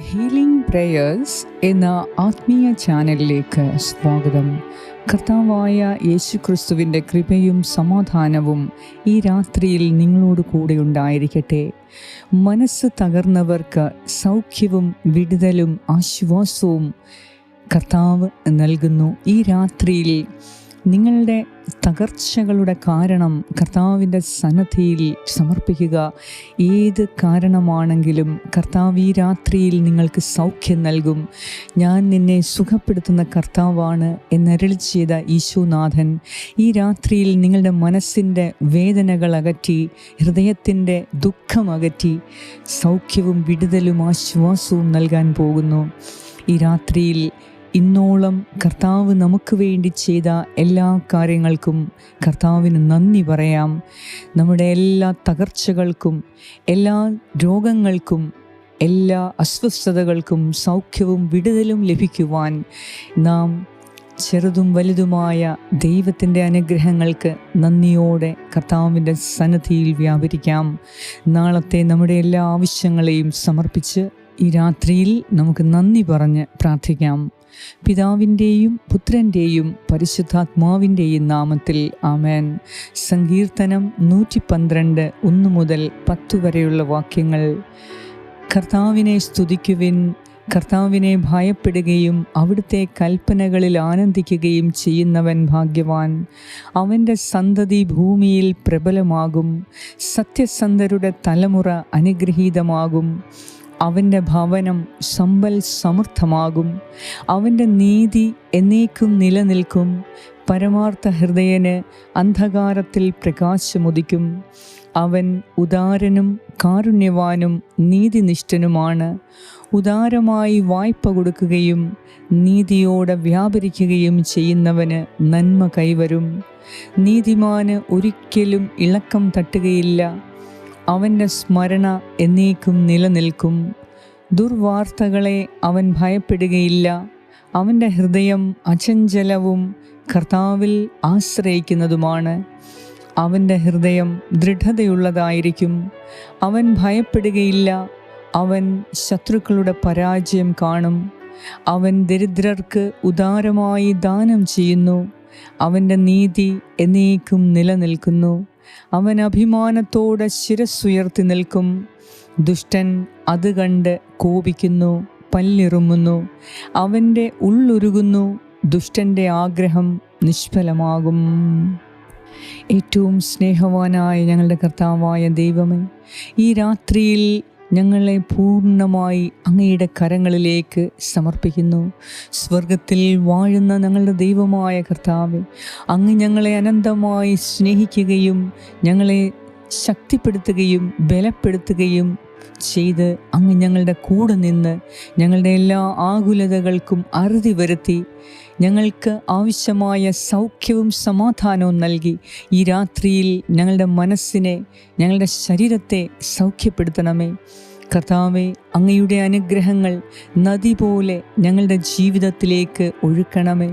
Healing prayers എന്ന ആത്മീയ ചാനലിലേക്ക് സ്വാഗതം. കർത്താവായ യേശു ക്രിസ്തുവിന്റെ കൃപയും സമാധാനവും ഈ രാത്രിയിൽ നിങ്ങളോട് കൂടെ ഉണ്ടായിരിക്കട്ടെ. മനസ്സ് തകർന്നവർക്ക് സൗഖ്യവും വിടുതലും ആശ്വാസവും കർത്താവ് നൽകുന്നു. ഈ രാത്രിയിൽ നിങ്ങളുടെ തകർച്ചകളുടെ കാരണം കർത്താവിന്റെ സന്നദ്ധിയിൽ സമർപ്പിക്കുക. ഏത് കാരണമാണെങ്കിലും കർത്താവ് ഈ രാത്രിയിൽ നിങ്ങൾക്ക് സൗഖ്യം നൽകും. ഞാൻ നിന്നെ സുഖപ്പെടുത്തുന്ന കർത്താവാണ് എന്നരളി ചെയ്ത ഈശോനാഥൻ. ഈ രാത്രിയിൽ നിങ്ങളുടെ മനസ്സിന്റെ വേദനകൾ അകറ്റി ഹൃദയത്തിന്റെ ദുഃഖം അകറ്റി സൗഖ്യവും വിടുതലും ആശ്വാസവും നൽകാൻ പോകുന്നു. ഈ രാത്രിയിൽ ഇന്നോളം കർത്താവ് നമുക്ക് വേണ്ടി ചെയ്ത എല്ലാ കാര്യങ്ങൾക്കും കർത്താവിന് നന്ദി പറയാം. നമ്മുടെ എല്ലാ തകർച്ചകൾക്കും എല്ലാ രോഗങ്ങൾക്കും എല്ലാ അസ്വസ്ഥതകൾക്കും സൗഖ്യവും വിടുതലും ലഭിക്കുവാൻ നാം ചെറുതും വലുതുമായ ദൈവത്തിന്റെ അനുഗ്രഹങ്ങൾക്ക് നന്ദിയോടെ കർത്താവിന്റെ സന്നദ്ധിയിൽ വ്യാപരിക്കാം. നാളത്തെ നമ്മുടെ എല്ലാ ആവശ്യങ്ങളെയും സമർപ്പിച്ച് ഈ രാത്രിയിൽ നമുക്ക് നന്ദി പറഞ്ഞ് പ്രാർത്ഥിക്കാം. പിതാവിന്റെയും പുത്രന്റെയും പരിശുദ്ധാത്മാവിന്റെയും നാമത്തിൽ ആമേൻ. സങ്കീർത്തനം നൂറ്റി പന്ത്രണ്ട് ഒന്ന് മുതൽ പത്ത് വരെയുള്ള വാക്യങ്ങൾ. കർത്താവിനെ സ്തുതിക്കുവിൻ. കർത്താവിനെ ഭയപ്പെടുകയും അവിടുത്തെ കൽപ്പനകളിൽ ആനന്ദിക്കുകയും ചെയ്യുന്നവൻ ഭാഗ്യവാൻ. അവന്റെ സന്തതി ഭൂമിയിൽ പ്രബലമാകും. സത്യസന്ധരുടെ തലമുറ അനുഗ്രഹീതമാകും. അവന്റെ ഭവനം സമ്പൽ സമൃദ്ധമാകും. അവന്റെ നീതി എന്നേക്കും നിലനിൽക്കും. പരമാർത്ഥ ഹൃദയന് അന്ധകാരത്തിൽ പ്രകാശമുദിക്കും. അവൻ ഉദാരനും കാരുണ്യവാനും നീതിനിഷ്ഠനുമാണ്. ഉദാരമായി വായ്പ കൊടുക്കുകയും നീതിയോടെ വ്യാപരിക്കുകയും ചെയ്യുന്നവന് നന്മ കൈവരും. നീതിമാന് ഒരിക്കലും ഇളക്കം തട്ടുകയില്ല. അവന്റെ സ്മരണ എന്നേക്കും നിലനിൽക്കും. ദുർവാർത്തകളെ അവൻ ഭയപ്പെടുകയില്ല. അവന്റെ ഹൃദയം അചഞ്ചലവും കർത്താവിൽ ആശ്രയിക്കുന്നതുമാണ്. അവന്റെ ഹൃദയം ദൃഢതയുള്ളതായിരിക്കും. അവൻ ഭയപ്പെടുകയില്ല. അവൻ ശത്രുക്കളുടെ പരാജയം കാണും. അവൻ ദരിദ്രർക്ക് ഉദാരമായി ദാനം ചെയ്യുന്നു. അവന്റെ നീതി എന്നേക്കും നിലനിൽക്കുന്നു. അവൻ അഭിമാനത്തോടെ ശിരസ്സുയർത്തി നിൽക്കും. ദുഷ്ടൻ അത് കണ്ട് കോപിക്കുന്നു പല്ലിറുമ്മുന്നു. അവന്റെ ഉള്ളുരുകുന്നു ദുഷ്ടന്റെ ആഗ്രഹം നിഷ്ഫലമാകും. ഏറ്റവും സ്നേഹവാനായ ഞങ്ങളുടെ കർത്താവായ ദൈവമേ ഈ രാത്രിയിൽ ഞങ്ങളെ പൂർണമായി അങ്ങയുടെ കരങ്ങളിലേക്ക് സമർപ്പിക്കുന്നു. സ്വർഗത്തിൽ വാഴുന്ന ഞങ്ങളുടെ ദൈവമായ കർത്താവ് അങ്ങ് ഞങ്ങളെ അനന്തമായി സ്നേഹിക്കുകയും ഞങ്ങളെ ശക്തിപ്പെടുത്തുകയും ബലപ്പെടുത്തുകയും ചെയ്ത് അങ്ങ് ഞങ്ങളുടെ കൂടെ നിന്ന് ഞങ്ങളുടെ എല്ലാ ആകുലതകൾക്കും അറുതി വരുത്തി ഞങ്ങൾക്ക് ആവശ്യമായ സൗഖ്യവും സമാധാനവും നൽകി. ഈ രാത്രിയിൽ ഞങ്ങളുടെ മനസ്സിനെ ഞങ്ങളുടെ ശരീരത്തെ സൗഖ്യപ്പെടുത്തണമേ. കർത്താവെ അങ്ങയുടെ അനുഗ്രഹങ്ങൾ നദി പോലെ ഞങ്ങളുടെ ജീവിതത്തിലേക്ക് ഒഴുക്കണമേ.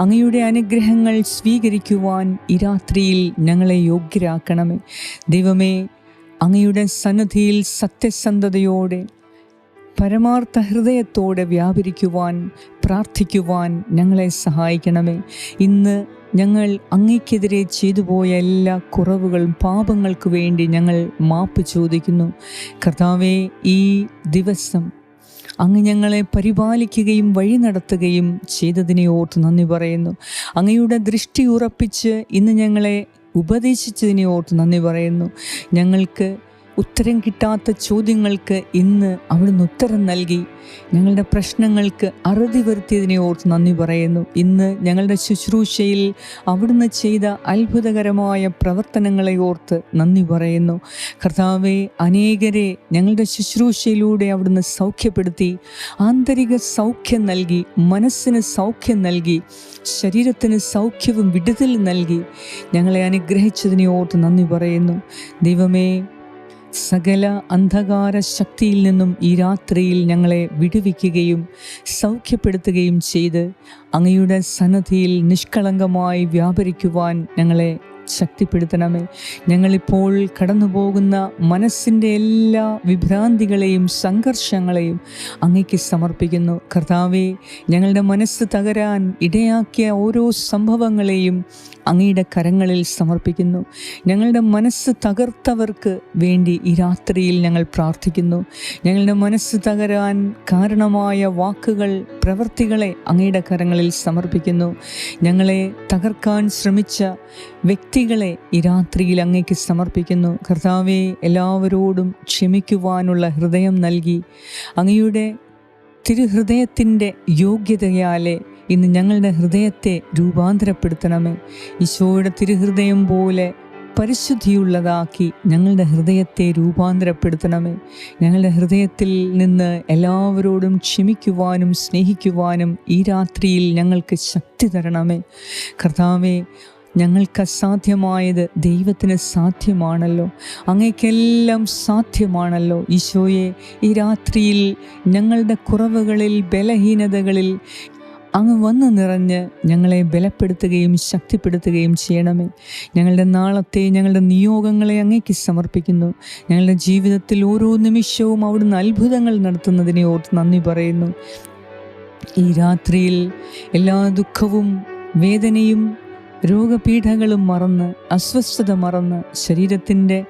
അങ്ങയുടെ അനുഗ്രഹങ്ങൾ സ്വീകരിക്കുവാൻ ഈ രാത്രിയിൽ ഞങ്ങളെ യോഗ്യരാക്കണമേ. ദൈവമേ അങ്ങയുടെ സന്നദ്ധിയിൽ സത്യസന്ധതയോടെ പരമാർത്ഥ ഹൃദയത്തോടെ വ്യാപരിക്കുവാൻ പ്രാർത്ഥിക്കുവാൻ ഞങ്ങളെ സഹായിക്കണമേ. ഇന്ന് ഞങ്ങൾ അങ്ങയ്ക്കെതിരെ ചെയ്തു പോയ എല്ലാ കുറവുകളും പാപങ്ങൾക്ക് വേണ്ടി ഞങ്ങൾ മാപ്പ് ചോദിക്കുന്നു. കർത്താവെ ഈ ദിവസം അങ്ങ് ഞങ്ങളെ പരിപാലിക്കുകയും വഴി നടത്തുകയും ചെയ്തതിനെ ഓർത്ത് നന്ദി പറയുന്നു. അങ്ങയുടെ ദൃഷ്ടി ഉറപ്പിച്ച് ഇന്ന് ഞങ്ങളെ ഉപദേശിച്ചതിനെ ഓർത്ത് നന്ദി പറയുന്നു. ഞങ്ങൾക്ക് ഉത്തരം കിട്ടാത്ത ചോദ്യങ്ങൾക്ക് ഇന്ന് അവിടുന്ന് ഉത്തരം നൽകി. ഞങ്ങളുടെ പ്രശ്നങ്ങൾക്ക് അറുതി വരുത്തിയതിനെ ഓർത്ത് നന്ദി പറയുന്നു. ഇന്ന് ഞങ്ങളുടെ ശുശ്രൂഷയിൽ അവിടുന്ന് ചെയ്ത അത്ഭുതകരമായ പ്രവർത്തനങ്ങളെ ഓർത്ത് നന്ദി പറയുന്നു. കർത്താവെ അനേകരെ ഞങ്ങളുടെ ശുശ്രൂഷയിലൂടെ അവിടുന്ന് സൗഖ്യപ്പെടുത്തി. ആന്തരിക സൗഖ്യം നൽകി മനസ്സിന് സൗഖ്യം നൽകി ശരീരത്തിന് സൗഖ്യവും വിടുതൽ നൽകി. ഞങ്ങളെ അനുഗ്രഹിച്ചതിനെ ഓർത്ത് നന്ദി പറയുന്നു. ദൈവമേ സകല അന്ധകാര ശക്തിയിൽ നിന്നും ഈ രാത്രിയിൽ ഞങ്ങളെ വിടുവിക്കുകയും സൗഖ്യപ്പെടുത്തുകയും ചെയ്ത് അങ്ങയുടെ സന്നദ്ധിയിൽ നിഷ്കളങ്കമായി വ്യാപരിക്കുവാൻ ഞങ്ങളെ ശക്തിപ്പെടുത്തണമേ. ഞങ്ങളിപ്പോൾ കടന്നു പോകുന്ന മനസ്സിന്റെ എല്ലാ വിഭ്രാന്തികളെയും സംഘർഷങ്ങളെയും അങ്ങയ്ക്ക് സമർപ്പിക്കുന്നു. കർത്താവെ ഞങ്ങളുടെ മനസ്സ് തകരാൻ ഇടയാക്കിയ ഓരോ സംഭവങ്ങളെയും അങ്ങയുടെ കരങ്ങളിൽ സമർപ്പിക്കുന്നു. ഞങ്ങളുടെ മനസ്സ് തകർത്തവർക്ക് വേണ്ടി ഈ രാത്രിയിൽ ഞങ്ങൾ പ്രാർത്ഥിക്കുന്നു. ഞങ്ങളുടെ മനസ്സ് തകരാൻ കാരണമായ വാക്കുകൾ പ്രവൃത്തികളെ അങ്ങയുടെ കരങ്ങളിൽ സമർപ്പിക്കുന്നു. ഞങ്ങളെ തകർക്കാൻ ശ്രമിച്ച വ്യക്തികളെ ഈ രാത്രിയിൽ അങ്ങേക്ക് സമർപ്പിക്കുന്നു. കർത്താവെ എല്ലാവരോടും ക്ഷമിക്കുവാനുള്ള ഹൃദയം നൽകി അങ്ങയുടെ തിരുഹൃദയത്തിന്റെ യോഗ്യതയാലെ ഇന്ന് ഞങ്ങളുടെ ഹൃദയത്തെ രൂപാന്തരപ്പെടുത്തണമേ. ഈശോയുടെ തിരുഹൃദയം പോലെ പരിശുദ്ധിയുള്ളതാക്കി ഞങ്ങളുടെ ഹൃദയത്തെ രൂപാന്തരപ്പെടുത്തണമേ. ഞങ്ങളുടെ ഹൃദയത്തിൽ നിന്ന് എല്ലാവരോടും ക്ഷമിക്കുവാനും സ്നേഹിക്കുവാനും ഈ രാത്രിയിൽ ഞങ്ങൾക്ക് ശക്തി തരണമേ. കർത്താവെ ഞങ്ങൾക്ക് അസാധ്യമായത് ദൈവത്തിന് സാധ്യമാണല്ലോ. അങ്ങേക്കെല്ലാം സാധ്യമാണല്ലോ. ഈശോയെ ഈ രാത്രിയിൽ ഞങ്ങളുടെ കുറവുകളിൽ ബലഹീനതകളിൽ അങ്ങ് വന്നു നിറഞ്ഞ് ഞങ്ങളെ ബലപ്പെടുത്തുകയും ശക്തിപ്പെടുത്തുകയും ചെയ്യണമേ. ഞങ്ങളുടെ നാളത്തെ ഞങ്ങളുടെ നിയോഗങ്ങളെ അങ്ങേക്ക് സമർപ്പിക്കുന്നു. ഞങ്ങളുടെ ജീവിതത്തിൽ ഓരോ നിമിഷവും അവിടുന്ന് അത്ഭുതങ്ങൾ നടത്തുന്നതിനെ ഓർത്ത് നന്ദി പറയുന്നു. ഈ രാത്രിയിൽ എല്ലാ ദുഃഖവും വേദനയും രോഗപീഠകളും മറന്ന് അസ്വസ്ഥത മറന്ന് ശരീരത്തിന്റെ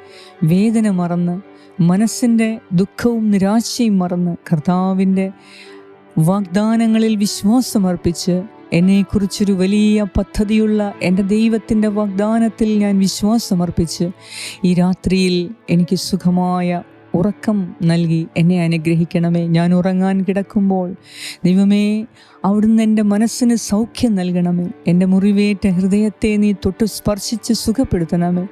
വേദന മറന്ന് മനസ്സിന്റെ ദുഃഖവും നിരാശയും മറന്ന് കർത്താവിന്റെ വാഗ്ദാനങ്ങളിൽ വിശ്വാസമർപ്പിച്ച് എന്നെക്കുറിച്ചൊരു വലിയ പദ്ധതിയുള്ള എന്റെ ദൈവത്തിന്റെ വാഗ്ദാനത്തിൽ ഞാൻ വിശ്വാസമർപ്പിച്ച് ഈ രാത്രിയിൽ എനിക്ക് സുഖമായ ഉറക്കം നൽകി എന്നെ അനുഗ്രഹിക്കണമേ. ഞാൻ ഉറങ്ങാൻ കിടക്കുമ്പോൾ ദൈവമേ അവിടുന്ന് എന്റെ മനസ്സിന് സൗഖ്യം നൽകണമേ. എന്റെ മുറിവേറ്റ ഹൃദയത്തെ നീ തൊട്ട് സ്പർശിച്ച് സുഖപ്പെടുത്തണമേ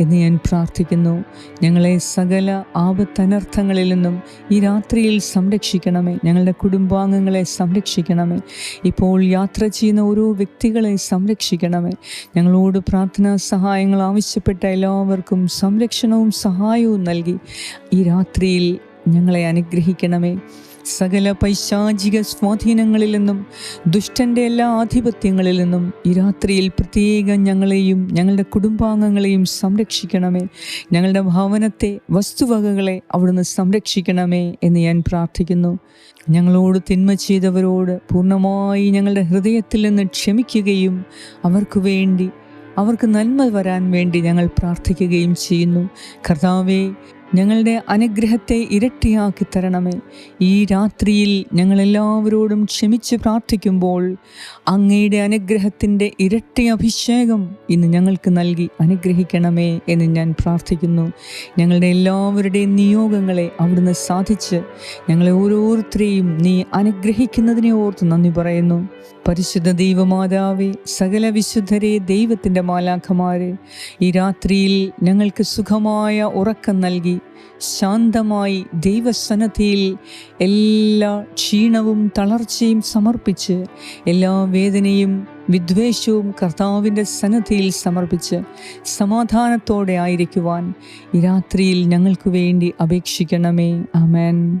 എന്ന് ഞാൻ പ്രാർത്ഥിക്കുന്നു. ഞങ്ങളെ സകല ആപത്തനർത്ഥങ്ങളിൽ നിന്നും ഈ രാത്രിയിൽ സംരക്ഷിക്കണമേ. ഞങ്ങളുടെ കുടുംബാംഗങ്ങളെ സംരക്ഷിക്കണമേ. ഇപ്പോൾ യാത്ര ചെയ്യുന്ന ഓരോ വ്യക്തികളെ സംരക്ഷിക്കണമേ. ഞങ്ങളോട് പ്രാർത്ഥനാ സഹായങ്ങൾ ആവശ്യപ്പെട്ട എല്ലാവർക്കും സംരക്ഷണവും സഹായവും നൽകി. ഈ രാത്രിയിൽ ഞങ്ങളെ അനുഗ്രഹിക്കണമേ. സകല പൈശാചിക സ്വാധീനങ്ങളിൽ നിന്നും ദുഷ്ടന്റെ എല്ലാ ആധിപത്യങ്ങളിൽ നിന്നും ഈ രാത്രിയിൽ പ്രത്യേകം ഞങ്ങളെയും ഞങ്ങളുടെ കുടുംബാംഗങ്ങളെയും സംരക്ഷിക്കണമേ. ഞങ്ങളുടെ ഭവനത്തെ വസ്തുവകകളെ അവിടുന്ന് സംരക്ഷിക്കണമേ എന്ന് ഞാൻ പ്രാർത്ഥിക്കുന്നു. ഞങ്ങളോട് തിന്മ ചെയ്തവരോട് പൂർണമായി ഞങ്ങളുടെ ഹൃദയത്തിൽ നിന്ന് ക്ഷമിക്കുകയും അവർക്ക് വേണ്ടി അവർക്ക് നന്മ വരാൻ വേണ്ടി ഞങ്ങൾ പ്രാർത്ഥിക്കുകയും ചെയ്യുന്നു. കർത്താവെ ഞങ്ങളുടെ അനുഗ്രഹത്തെ ഇരട്ടിയാക്കി തരണമേ. ഈ രാത്രിയിൽ ഞങ്ങളെല്ലാവരോടും ക്ഷമിച്ച് പ്രാർത്ഥിക്കുമ്പോൾ അങ്ങയുടെ അനുഗ്രഹത്തിന്റെ ഇരട്ടി അഭിഷേകം ഇന്ന് ഞങ്ങൾക്ക് നൽകി അനുഗ്രഹിക്കണമേ എന്ന് ഞാൻ പ്രാർത്ഥിക്കുന്നു. ഞങ്ങളുടെ എല്ലാവരുടെയും നിയോഗങ്ങളെ അവിടുന്ന് സാധിച്ച് ഞങ്ങളെ ഓരോരുത്തരെയും നീ അനുഗ്രഹിക്കുന്നതിനെ ഓർത്ത് നന്ദി പറയുന്നു. പരിശുദ്ധ ദൈവമാതാവേ സകല വിശുദ്ധരെ ദൈവത്തിന്റെ മാലാഖമാരെ ഈ രാത്രിയിൽ ഞങ്ങൾക്ക് സുഖമായ ഉറക്കം നൽകി ശാന്തമായി ദൈവസന്നദ്ധിയിൽ എല്ലാ ക്ഷീണവും തളർച്ചയും സമർപ്പിച്ച് എല്ലാ വേദനയും വിദ്വേഷവും കർത്താവിന്റെ സന്നദ്ധിയിൽ സമർപ്പിച്ച് സമാധാനത്തോടെ ആയിരിക്കുവാൻ ഈ രാത്രിയിൽ ഞങ്ങൾക്ക് വേണ്ടി അപേക്ഷിക്കണമേ. അമേൻ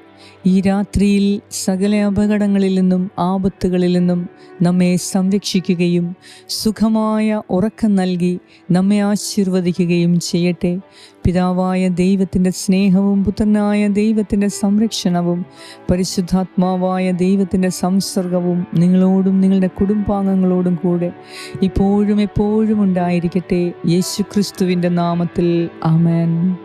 ഈ രാത്രിയിൽ സകല അപകടങ്ങളിൽ നിന്നും ആപത്തുകളിൽ നിന്നും നമ്മെ സംരക്ഷിക്കുകയും സുഖമായ ഉറക്കം നൽകി നമ്മെ ആശീർവദിക്കുകയും ചെയ്യട്ടെ. പിതാവായ ദൈവത്തിന്റെ സ്നേഹവും പുത്രനായ ദൈവത്തിന്റെ സംരക്ഷണവും പരിശുദ്ധാത്മാവായ ദൈവത്തിന്റെ സംസർഗവും നിങ്ങളോടും നിങ്ങളുടെ കുടുംബാംഗങ്ങളോടും കൂടെ ഇപ്പോഴും എപ്പോഴും ഉണ്ടായിരിക്കട്ടെ. യേശു ക്രിസ്തുവിന്റെ നാമത്തിൽ. ആമേൻ.